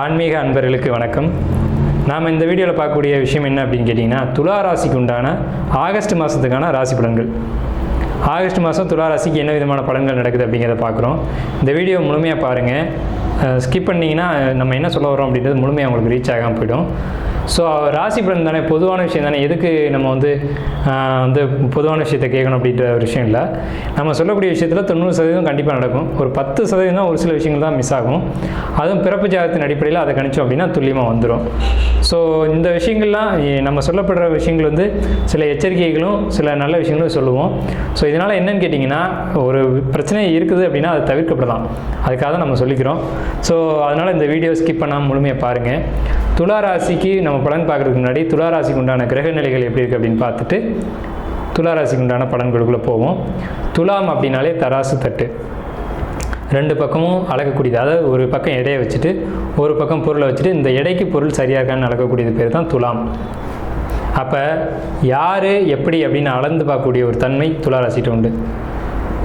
ஆன்மீக அன்பர்களுக்கு வணக்கம். நாம் இந்த வீடியோவில் பார்க்கக்கூடிய விஷயம் என்ன அப்படின்னு கேட்டிங்கன்னா துலா ராசிக்கு உண்டான ஆகஸ்ட் மாதத்துக்கான ராசி பலன்கள். ஆகஸ்ட் மாதம் துலா ராசிக்கு என்ன விதமான பலன்கள் நடக்குது அப்படிங்கிறத பார்க்குறோம். இந்த வீடியோ முழுமையாக பாருங்கள் ஸ்கிப் பண்ணிங்கன்னா நம்ம என்ன சொல்ல வரோம் அப்படின்றது முழுமையாக உங்களுக்கு ரீச் ஆகாமல் போயிடும். ஸோ ராசி பலன் தானே? பொதுவான விஷயம் தானே? எதுக்கு நம்ம வந்து வந்து பொதுவான விஷயத்தை கேட்கணும் அப்படின்ற ஒரு விஷயம் இல்லை. நம்ம சொல்லக்கூடிய விஷயத்தில் தொண்ணூறு சதவீதம் கண்டிப்பாக நடக்கும். ஒரு பத்து சதவீதம் ஒரு சில விஷயங்கள் தான் மிஸ் ஆகும். அதுவும் பிறப்பு ஜாதகத்தின் அடிப்படையில் அதை கணிச்சோம் அப்படின்னா துல்லியமாக வந்துடும் ஸோ இந்த விஷயங்கள்லாம் நம்ம சொல்லப்படுற விஷயங்கள் வந்து சில எச்சரிக்கைகளும் சில நல்ல விஷயங்களும் சொல்லுவோம். ஸோ இதனால் என்னன்னு கேட்டிங்கன்னா ஒரு பிரச்சனை இருக்குது அப்படின்னா அதை தவிர்க்கப்படலாம். அதுக்காக தான் நம்ம சொல்லிக்கிறோம். ஸோ அதனால் இந்த வீடியோ ஸ்கிப் பண்ணாமல் முழுமையாக பாருங்கள் துலா ராசிக்கு நம்ம பலன் பார்க்குறதுக்கு முன்னாடி துளாராசிக்கு உண்டான கிரக நிலைகள் எப்படி இருக்குது அப்படின்னு பார்த்துட்டு துளாராசிக்கு உண்டான பலன்களுக்குள்ளே போவோம். துலாம் அப்படின்னாலே தராசு தட்டு. ரெண்டு பக்கமும் அளக்கக்கூடியது அதாவது ஒரு பக்கம் எடையை வச்சுட்டு ஒரு பக்கம் பொருளை வச்சுட்டு இந்த எடைக்கு பொருள் சரியாக இருக்கான்னு அளக்கக்கூடியது பேர் தான் துலாம். அப்போ யார் எப்படி அப்படின்னு அளந்து பார்க்கக்கூடிய ஒரு தன்மை துளாராசிட்டு உண்டு.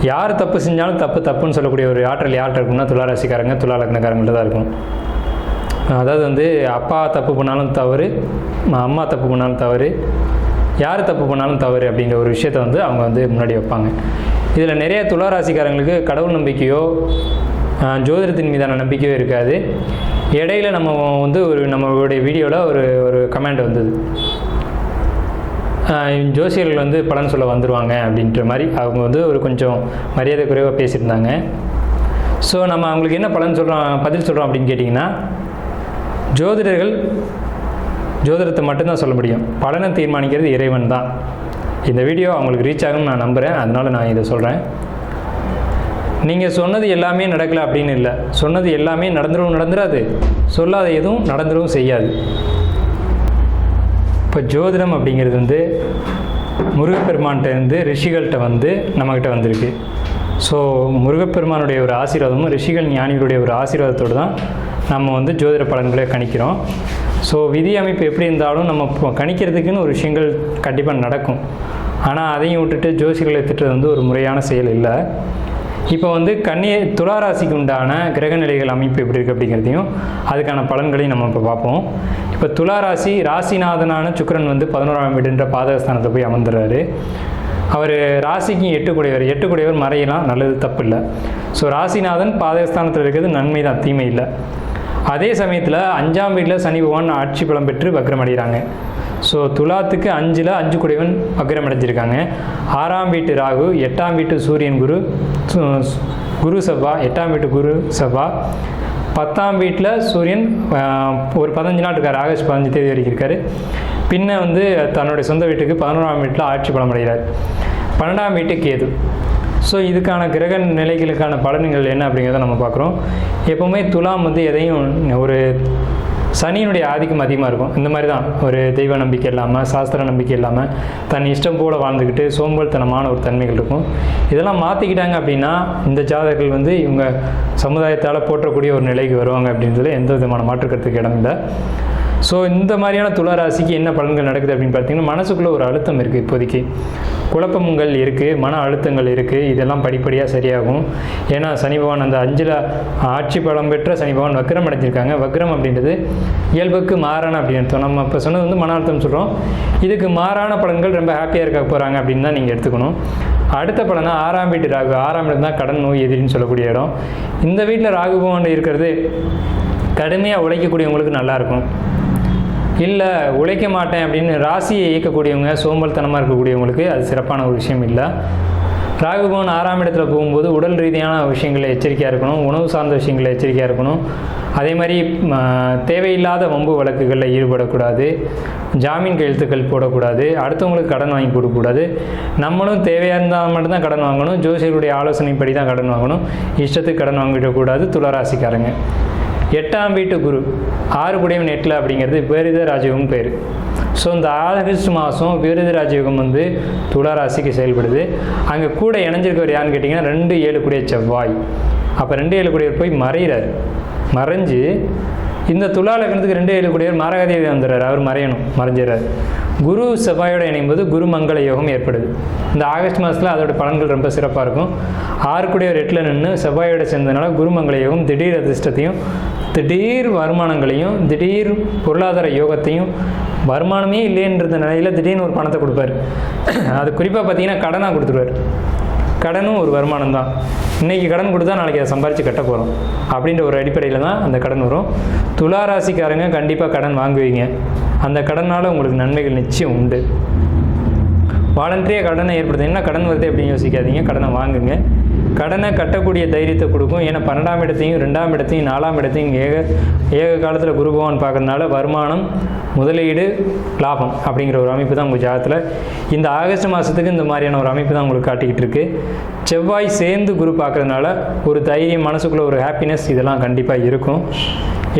யார் தப்பு செஞ்சாலும் தப்பு தப்புன்னு சொல்லக்கூடிய ஒரு ஆற்றல் யார்கிட்ட இருக்கும்னா துளாராசிக்காரங்க துளா லக்னக்காரங்கள்ட்ட தான் இருக்கும் அதாவது வந்து அப்பா தப்பு பண்ணாலும் தவறு அம்மா தப்பு பண்ணாலும் தவறு யார் தப்பு பண்ணாலும் தவறு அப்படிங்கிற ஒரு விஷயத்தை வந்து அவங்க வந்து முன்னாடி வைப்பாங்க. இதில் நிறைய துளாராசிக்காரங்களுக்கு கடவுள் நம்பிக்கையோ ஜோதிடத்தின் மீதான நம்பிக்கையோ இருக்காது. இடையில நம்ம வந்து ஒரு நம்மளுடைய வீடியோவில் ஒரு ஒரு கமெண்ட் வந்தது. ஜோசியர்கள் வந்து பலன் சொல்ல வந்துடுவாங்க அப்படின்ற மாதிரி அவங்க வந்து ஒரு கொஞ்சம் மரியாதை குறைவாக பேசியிருந்தாங்க. ஸோ நம்ம அவங்களுக்கு என்ன பலன் சொல்கிறோம் பதில் சொல்கிறோம் அப்படின்னு கேட்டிங்கன்னா ஜோதிடர்கள் ஜோதிடத்தை மட்டும்தான் சொல்ல முடியும். பலனை தீர்மானிக்கிறது இறைவன் தான். இந்த வீடியோ அவங்களுக்கு ரீச் ஆகும்னு நான் நம்புகிறேன் அதனால் நான் இதை சொல்கிறேன் நீங்கள் சொன்னது எல்லாமே நடக்கலை அப்படின்னு இல்லை. சொன்னது எல்லாமே நடந்துடும் நடந்துடாது சொல்லாத எதுவும் நடந்துடும் செய்யாது. இப்போ ஜோதிடம் அப்படிங்கிறது வந்து முருகப்பெருமான்கிட்ட இருந்து ரிஷிகள்கிட்ட வந்து நம்மக்கிட்ட வந்திருக்கு. ஸோ முருகப்பெருமானுடைய ஒரு ஆசீர்வாதமும் ரிஷிகள் ஞானிகளுடைய ஒரு ஆசீர்வாதத்தோடு தான் நம்ம வந்து ஜோதிட பலன்களை கணிக்கிறோம். ஸோ விதி அமைப்பு எப்படி இருந்தாலும் நம்ம இப்போ கணிக்கிறதுக்குன்னு ஒரு விஷயங்கள் கண்டிப்பாக நடக்கும். ஆனால் அதையும் விட்டுட்டு ஜோசிகளை திட்டுறது வந்து ஒரு முறையான செயல் இல்லை. இப்போ வந்து கன்னிய துளாராசிக்கு உண்டான கிரகநிலைகள் அமைப்பு எப்படி இருக்குது அப்படிங்கிறதையும் அதுக்கான பலன்களையும் நம்ம இப்போ பார்ப்போம். இப்போ துளாராசி ராசிநாதனான சுக்கிரன் வந்து பதினோராம் வீடுன்ற பாதகஸ்தானத்தை போய் அமர்ந்துறாரு. அவர் ராசிக்கும் எட்டுக்குடையவர். எட்டுக்குடையவர் மறையலாம் நல்லது தப்பு இல்லை. ஸோ ராசிநாதன் பாதகஸ்தானத்தில் இருக்கிறது நன்மை தான் தீமை இல்லை. அதே சமயத்தில் அஞ்சாம் வீட்டில் சனி பகவான் ஆட்சி பலம் பெற்று வக்ரம் அடைகிறாங்க. ஸோ துலாத்துக்கு அஞ்சில் அஞ்சு குடைவன் வக்ரம் அடைஞ்சிருக்காங்க. ஆறாம் வீட்டு ராகு எட்டாம் வீட்டு சூரியன் குரு சு- குரு செவ்வா எட்டாம் வீட்டு குரு செவ்வா. பத்தாம் வீட்டில் சூரியன் ஒரு பதினஞ்சு நாள் இருக்கார் ஆகஸ்ட் பதினஞ்சு தேதி வரைக்கும் இருக்கார். பின்ன வந்து தன்னுடைய சொந்த வீட்டுக்கு பதினோராம் வீட்டில் ஆட்சி பலம் அடைகிறார். பன்னெண்டாம் வீட்டு கேது. ஸோ இதுக்கான கிரக நிலைகளுக்கான பலன்கள் என்ன அப்படிங்கிறத நம்ம பார்க்குறோம். எப்போவுமே துலாம் வந்து எதையும் ஒரு சனியினுடைய ஆதிக்கம் அதிகமாக இருக்கும். இந்த மாதிரி தான். ஒரு தெய்வ நம்பிக்கை இல்லாமல் சாஸ்திர நம்பிக்கை இல்லாமல் தன் இஷ்டம் போல் வாழ்ந்துக்கிட்டு சோம்பல்தனமான ஒரு தன்மைகள் இருக்கும். இதெல்லாம் மாற்றிக்கிட்டாங்க அப்படின்னா இந்த ஜாதகர்கள் வந்து இவங்க சமுதாயத்தால் போற்றக்கூடிய ஒரு நிலைக்கு வருவாங்க அப்படின்றதுல எந்த விதமான மாற்றுக்கிறதுக்கு இடம் இல்லை. ஸோ இந்த மாதிரியான துளராசிக்கு என்ன பலன்கள் நடக்குது அப்படின்னு பார்த்தீங்கன்னா மனசுக்குள்ளே ஒரு அழுத்தம் இருக்குது இப்போதைக்கு. குழப்பங்கள் இருக்குது மன அழுத்தங்கள் இருக்குது இதெல்லாம் படிப்படியாக சரியாகும். ஏன்னா சனி பகவான் அந்த அஞ்சில் ஆட்சி பலம் பெற்ற சனி பகவான் வக்ரம் அடைஞ்சிருக்காங்க. வக்ரம் அப்படின்றது இயல்புக்கு மாறான அப்படின்னு அர்த்தம். நம்ம இப்போ சொன்னது வந்து மன அழுத்தம் சொல்கிறோம் இதுக்கு மாறான பலன்கள் ரொம்ப ஹாப்பியாக இருக்க போகிறாங்க அப்படின்னு தான் நீங்கள் எடுத்துக்கணும். அடுத்த பலனா ஆறாம் வீட்டு ராகு. ஆறாம் இடம் தான் கடன் நோய் எதிரின்னு சொல்லக்கூடிய இடம். இந்த வீட்டில் ராகு பகவான் இருக்கிறது கடுமையாக உழைக்கக்கூடியவங்களுக்கு நல்லாயிருக்கும் இல்லை உழைக்க மாட்டேன் அப்படின்னு ராசியை இயக்கக்கூடியவங்க சோம்பல்தனமாக இருக்கக்கூடியவங்களுக்கு அது சிறப்பான ஒரு விஷயம் இல்லை. ராகுபவன் ஆறாம் இடத்துல போகும்போது உடல் ரீதியான விஷயங்களை எச்சரிக்கையாக இருக்கணும் உணவு சார்ந்த விஷயங்களை எச்சரிக்கையாக இருக்கணும். அதே மாதிரி தேவையில்லாத வம்பு வழக்குகளில் ஈடுபடக்கூடாது. ஜாமீன் கையெழுத்துக்கள் போடக்கூடாது. அடுத்தவங்களுக்கு கடன் வாங்கி கொடுக்கக்கூடாது. நம்மளும் தேவையாக இருந்தால் மட்டும்தான் கடன் வாங்கணும். ஜோசியருடைய ஆலோசனைப்படி தான் கடன் வாங்கணும். இஷ்டத்துக்கு கடன் வாங்கிடக்கூடாது. துளராசிக்காரங்க. எட்டாம் வீட்டு குரு ஆறு குடையவன் எட்டில் அப்படிங்கிறது விபரீத ராஜயோகம் பேர். ஸோ இந்த ஆகஸ்ட் மாதம் விபரீத ராஜயோகம் வந்து துலா ராசிக்கு செயல்படுது. அங்கே கூட இணைஞ்சிருக்கவர் யாருன்னு கேட்டிங்கன்னா ரெண்டு ஏழு கூடிய செவ்வாய். அப்போ ரெண்டு ஏழு கூடியவர் போய் மறைகிறார் மறைஞ்சு இந்த துலா லக்னத்துக்கு ரெண்டு ஏழு கூடியவர் மரகதேவி வந்துடுறார். அவர் மறையணும் மறைஞ்சிடறார். குரு செவ்வாயோட இணையும்போது குரு மங்கள யோகம் ஏற்படுது. இந்த ஆகஸ்ட் மாதத்தில் அதோட பலன்கள் ரொம்ப சிறப்பாக இருக்கும். ஆறு எட்டில் நின்று செவ்வாயோட சேர்ந்ததுனால குரு மங்கள யோகம் திடீர் அதிர்ஷ்டத்தையும் திடீர் வருமானங்களையும் திடீர் பொருளாதார யோகத்தையும் வருமானமே இல்லைன்ற நிலையில் திடீர்னு ஒரு பணத்தை கொடுப்பாரு. அது குறிப்பாக பார்த்தீங்கன்னா கடனாக கொடுத்துருவார். கடனும் ஒரு வருமானம் தான். இன்றைக்கி கடன் கொடுத்தா நாளைக்கு அதை சம்பாரித்து கட்ட போகிறோம் அப்படின்ற ஒரு அடிப்படையில் தான் அந்த கடன் வரும். துலா ராசிக்காரங்க கண்டிப்பாக கடன் வாங்குவீங்க. அந்த கடனால் உங்களுக்கு நன்மைகள் நிச்சயம் உண்டு. வாலண்டரியாக கடனை ஏற்படுத்து என்ன கடன் வருது அப்படின்னு யோசிக்காதீங்க. கடனை வாங்குங்க. கடனை கட்டக்கூடிய தைரியத்தை கொடுக்கும். ஏன்னா பன்னெண்டாம் இடத்தையும் ரெண்டாம் இடத்தையும் நாலாம் இடத்தையும் ஏக ஏக காலத்தில் குரு பகவான் பார்க்கறதுனால வருமானம் முதலீடு லாபம் அப்படிங்கிற ஒரு அமைப்பு தான் உங்கள் ஜாதத்தில் இந்த ஆகஸ்ட் மாதத்துக்கு இந்த மாதிரியான ஒரு அமைப்பு தான் உங்களுக்கு காட்டிக்கிட்டு இருக்கு. செவ்வாய் சேர்ந்து குரு பார்க்கறதுனால ஒரு தைரியம் மனசுக்குள்ளே ஒரு ஹாப்பினஸ் இதெல்லாம் கண்டிப்பாக இருக்கும்.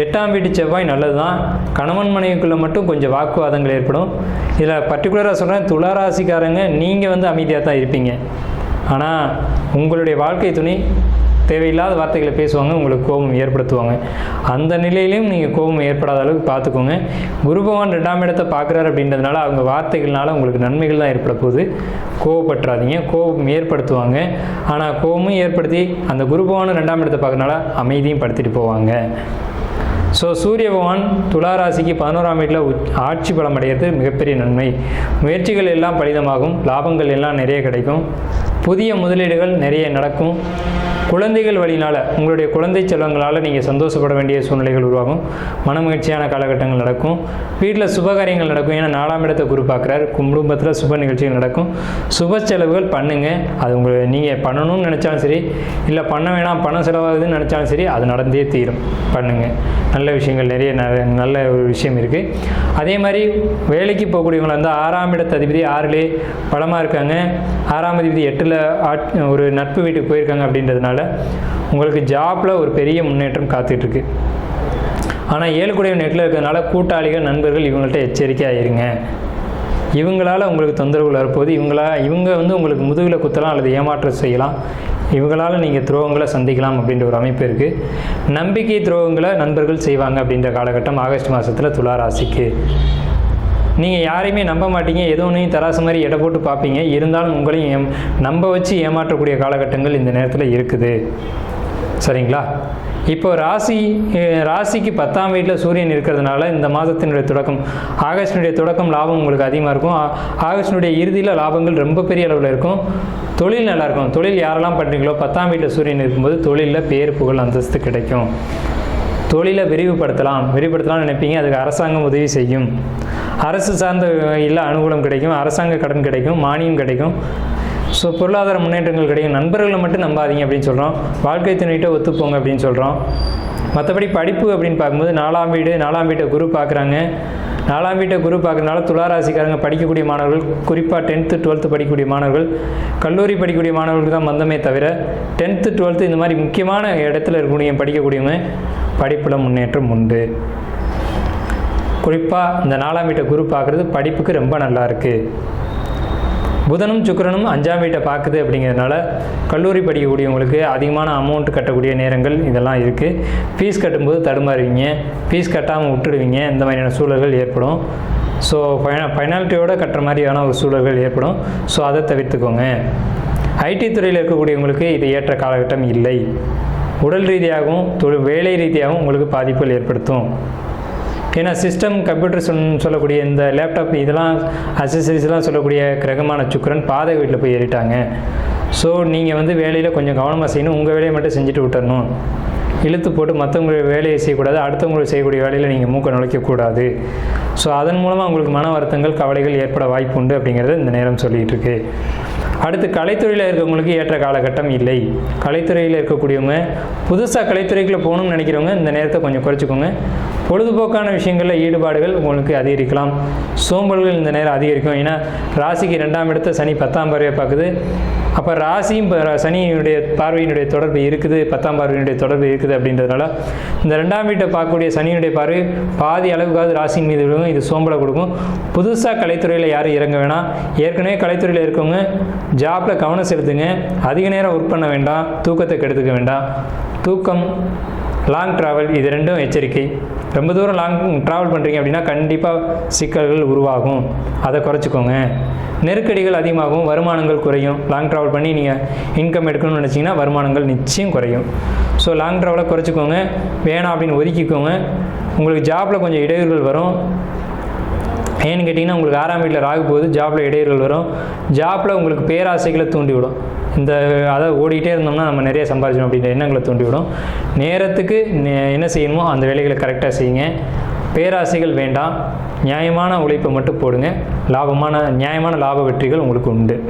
எட்டாம் வீட்டு செவ்வாய் நல்லது தான் கணவன் மனைவிக்குள்ளே மட்டும் கொஞ்சம் வாக்குவாதங்கள் ஏற்படும். இதில் பர்டிகுலராக சொல்கிறேன் துளாராசிக்காரங்க நீங்கள் வந்து அமைதியாக தான் இருப்பீங்க. ஆனால் உங்களுடைய வாழ்க்கை துணை தேவையில்லாத வார்த்தைகளை பேசுவாங்க உங்களுக்கு கோபம் ஏற்படுத்துவாங்க. அந்த நிலையிலையும் நீங்கள் கோபம் ஏற்படாத அளவுக்கு பார்த்துக்கோங்க. குரு பகவான் ரெண்டாம் இடத்தை பார்க்குறாரு அப்படின்றதுனால அவங்க வார்த்தைகள்னால உங்களுக்கு நன்மைகள் தான் ஏற்பட போகுது. கோவப்பட்டுறாதீங்க கோபம் ஏற்படுத்துவாங்க. ஆனால் கோபமும் ஏற்படுத்தி அந்த குரு பகவானும் ரெண்டாம் இடத்தை பார்க்கறனால அமைதியும் படுத்திட்டு போவாங்க. ஸோ சூரிய பகவான் துளாராசிக்கு பதினோராம் வீட்டில் ஆட்சி பலம் அடைகிறது மிகப்பெரிய நன்மை. முயற்சிகள் எல்லாம் பலிதமாகும். லாபங்கள் எல்லாம் நிறைய கிடைக்கும். புதிய முதலீடுகள் நிறைய நடக்கும். குழந்தைகள் வழியினால் உங்களுடைய குழந்தை செல்வங்களால் நீங்கள் சந்தோஷப்பட வேண்டிய சூழ்நிலைகள் உருவாகும். மன மகிழ்ச்சியான காலகட்டங்கள் நடக்கும். வீட்டில் சுபகாரியங்கள் நடக்கும். ஏன்னா நாலாம் இடத்தை குரு பார்க்குறாரு. குடும்பத்தில் சுப நிகழ்ச்சிகள் நடக்கும். சுப செலவுகள் பண்ணுங்கள் அது உங்களை நீங்கள் பண்ணணும்னு நினச்சாலும் சரி இல்லை பண்ண வேணாம் பணம் செலவாகுதுன்னு நினச்சாலும் சரி அது நடந்தே தீரும். பண்ணுங்கள் நல்ல விஷயங்கள் நிறைய ந- நல்ல ஒரு விஷயம் இருக்குது அதே மாதிரி வேலைக்கு போகக்கூடியவங்களை வந்து ஆறாம் இடத்து அதிபதி ஆறுலே பலமாக இருக்காங்க. ஆறாம் அதிபதி எட்டில் ஒரு நட்பு வீட்டுக்கு போயிருக்காங்க அப்படின்றதுனால உங்களுக்கு ஜாப்பில் ஒரு பெரிய முன்னேற்றம் காத்துட்ருக்கு ஆனால் ஏழுக்குடைய நெட்டில் இருக்கிறதுனால கூட்டாளிகள் நண்பர்கள் இவங்கள்ட்ட எச்சரிக்கையாக இருங்க இவங்களால் உங்களுக்கு தொந்தரவுகள் வரப்போகுது. இவங்களா இவங்க வந்து உங்களுக்கு முதுகில் குத்தலாம் அல்லது ஏமாற்றம் செய்யலாம். இவங்களால் நீங்கள் துரோகங்களை சந்திக்கலாம் அப்படின்ற ஒரு அமைப்பு இருக்குது நம்பிக்கை துரோகங்களை நண்பர்கள் செய்வாங்க அப்படின்ற காலகட்டம் ஆகஸ்ட் மாதத்தில் துலா ராசிக்கு. நீங்கள் யாரையுமே நம்ப மாட்டீங்க. ஏதோ ஒன்றையும் தராசு மாதிரி எடை போட்டு பார்ப்பீங்க இருந்தாலும் உங்களையும் ஏ நம்ப வச்சு ஏமாற்றக்கூடிய காலகட்டங்கள் இந்த நேரத்தில் இருக்குது. சரிங்களா? இப்போ ராசி ராசிக்கு பத்தாம் வீட்டில் சூரியன் இருக்கிறதுனால இந்த மாதத்தினுடைய தொடக்கம் ஆகஸ்டினுடைய தொடக்கம் லாபம் உங்களுக்கு அதிகமாக இருக்கும். ஆகஸ்டினுடைய இறுதியில் லாபங்கள் ரொம்ப பெரிய அளவில் இருக்கும். தொழில் நல்லாயிருக்கும் தொழில் யாரெல்லாம் பண்ணுறீங்களோ பத்தாம் வீட்டில் சூரியன் இருக்கும்போது தொழிலில் பேர் புகழ் அந்தஸ்து கிடைக்கும். தொழிலை விரிவுபடுத்தலாம். விரிவுபடுத்தலாம்னு நினைப்பீங்க. அதுக்கு அரசாங்கம் உதவி செய்யும். அரசு சார்ந்த இல்லை அனுகூலம் கிடைக்கும் அரசாங்க கடன் கிடைக்கும் மானியம் கிடைக்கும். ஸோ பொருளாதார முன்னேற்றங்கள் கிடைக்கும். நண்பர்களை மட்டும் நம்பாதீங்க அப்படின்னு சொல்கிறோம் வாழ்க்கை துணைகிட்ட ஒத்துப்போங்க அப்படின்னு சொல்கிறோம் மற்றபடி படிப்பு அப்படின்னு பார்க்கும்போது நாலாம் வீடு நாலாம் வீட்டை குரு பார்க்குறாங்க. நாலாம் வீட்டை குரு பார்க்குறதுனால துளாராசிக்காரங்க படிக்கக்கூடிய மாணவர்கள் குறிப்பாக டென்த்து டுவெல்த்து படிக்கக்கூடிய மாணவர்கள் கல்லூரி படிக்கக்கூடிய மாணவர்களுக்கு தான் மந்தமே தவிர டென்த்து டுவெல்த்து இந்த மாதிரி முக்கியமான இடத்துல இருக்கக்கூடிய படிக்கக்கூடியவங்க படிப்பில் முன்னேற்றம் உண்டு. குறிப்பாக இந்த நாலாம் வீட்டை குரு பார்க்குறது படிப்புக்கு ரொம்ப நல்லா இருக்குது புதனும் சுக்கரனும் அஞ்சாம் வீட்டை பார்க்குது அப்படிங்கிறதுனால கல்லூரி படிக்கக்கூடியவங்களுக்கு அதிகமான அமௌண்ட் கட்டக்கூடிய நேரங்கள் இதெல்லாம் இருக்குது ஃபீஸ் கட்டும்போது தடுமாறுவீங்க ஃபீஸ் கட்டாமல் விட்டுடுவீங்க. இந்த மாதிரியான சூழல்கள் ஏற்படும். ஸோ ஃபைன ஃபைனாலிட்டியோடு கட்டுற மாதிரியான ஒரு சூழல்கள் ஏற்படும். ஸோ அதை தவிர்த்துக்கோங்க. ஐடி துறையில் இருக்கக்கூடியவங்களுக்கு இது ஏற்ற காலகட்டம் இல்லை. உடல் ரீதியாகவும் தொழில் வேலை ரீதியாகவும் உங்களுக்கு பாதிப்புகள் ஏற்படுத்தும். ஏன்னா சிஸ்டம் கம்ப்யூட்டர் சொல்லக்கூடிய இந்த லேப்டாப் இதெல்லாம் அசசரிஸ்லாம் சொல்லக்கூடிய கிரகமான சுக்கரன் பாதை வீட்டில் போய் ஏறிட்டாங்க. ஸோ நீங்கள் வந்து வேலையில் கொஞ்சம் கவனமாக செய்யணும். உங்கள் வேலையை மட்டும் செஞ்சுட்டு விட்டுறணும். இழுத்து போட்டு மற்றவங்களுடைய வேலையை செய்யக்கூடாது. அடுத்தவங்களுக்கு செய்யக்கூடிய வேலையில் நீங்கள் மூக்க நுழைக்கக்கூடாது. ஸோ அதன் மூலமாக உங்களுக்கு மன வருத்தங்கள் கவலைகள் ஏற்பட வாய்ப்பு உண்டு அப்படிங்கிறத இந்த நேரம் சொல்லிகிட்டு இருக்கு. அடுத்து கலைத்துறையில் இருக்கவங்களுக்கு ஏற்ற காலகட்டம் இல்லை. கலைத்துறையில் இருக்கக்கூடியவங்க புதுசாக கலைத்துறைக்குள்ளே போகணும்னு நினைக்கிறவங்க இந்த நேரத்தை கொஞ்சம் குறைச்சிக்கோங்க. பொழுதுபோக்கான விஷயங்களில் ஈடுபாடுகள் உங்களுக்கு அதிகரிக்கலாம். சோம்பல்கள் இந்த நேரம் அதிகரிக்கும். ஏன்னா ராசிக்கு ரெண்டாம் இடத்த சனி பத்தாம் பார்வையை பார்க்குது. அப்போ ராசியும் சனியினுடைய பார்வையினுடைய தொடர்பு இருக்குது. பத்தாம் பார்வையினுடைய தொடர்பு இருக்குது அப்படின்றதுனால இந்த ரெண்டாம் வீட்டை பார்க்கக்கூடிய சனியினுடைய பார்வை பாதி அளவுக்காவது ராசியின் மீது விழுகும். இது சோம்பலை கொடுக்கும். புதுசாக கலைத்துறையில் யாரும் இறங்க வேணாம். ஏற்கனவே கலைத்துறையில் இருக்கவங்க ஜாப்பில் கவனம் செலுத்துங்க. அதிக நேரம் ஒர்க் பண்ண வேண்டாம். தூக்கத்தை கெடுத்துக்க வேண்டாம். தூக்கம் லாங் ட்ராவல் இது ரெண்டும் எச்சரிக்கை. ரொம்ப தூரம் லாங் ட்ராவல் பண்ணுறீங்க அப்படின்னா கண்டிப்பாக சிக்கல்கள் உருவாகும். அதை குறைச்சிக்கோங்க. நெருக்கடிகள் அதிகமாகும். வருமானங்கள் குறையும். லாங் ட்ராவல் பண்ணி நீங்கள் இன்கம் எடுக்கணும்னு நினச்சிங்கன்னா வருமானங்கள் நிச்சயம் குறையும். ஸோ லாங் ட்ராவலை குறைச்சிக்கோங்க. வேணாம் அப்படின்னு ஒதுக்கிக்கோங்க. உங்களுக்கு ஜாப்பில் கொஞ்சம் இடையூறுகள் வரும். ஏன்னு கேட்டிங்கன்னா உங்களுக்கு ஆறாம் வீட்டில் ராகு போகுது ஜாப்பில் இடையூறுகள் வரும். ஜாப்பில் உங்களுக்கு பேராசைகளை தூண்டிவிடும். இந்த அதை ஓடிக்கிட்டே இருந்தோம்னா நம்ம நிறைய சம்பாதிச்சோம் அப்படின்ற எண்ணங்களை தூண்டிவிடும். நேரத்துக்கு நே- என்ன செய்யணுமோ அந்த வேலைகளை கரெக்டாக செய்யுங்க. பேராசைகள் வேண்டாம். நியாயமான உழைப்பை மட்டும் போடுங்க. லாபமான நியாயமான லாப வெற்றிகள் உங்களுக்கு உண்டு.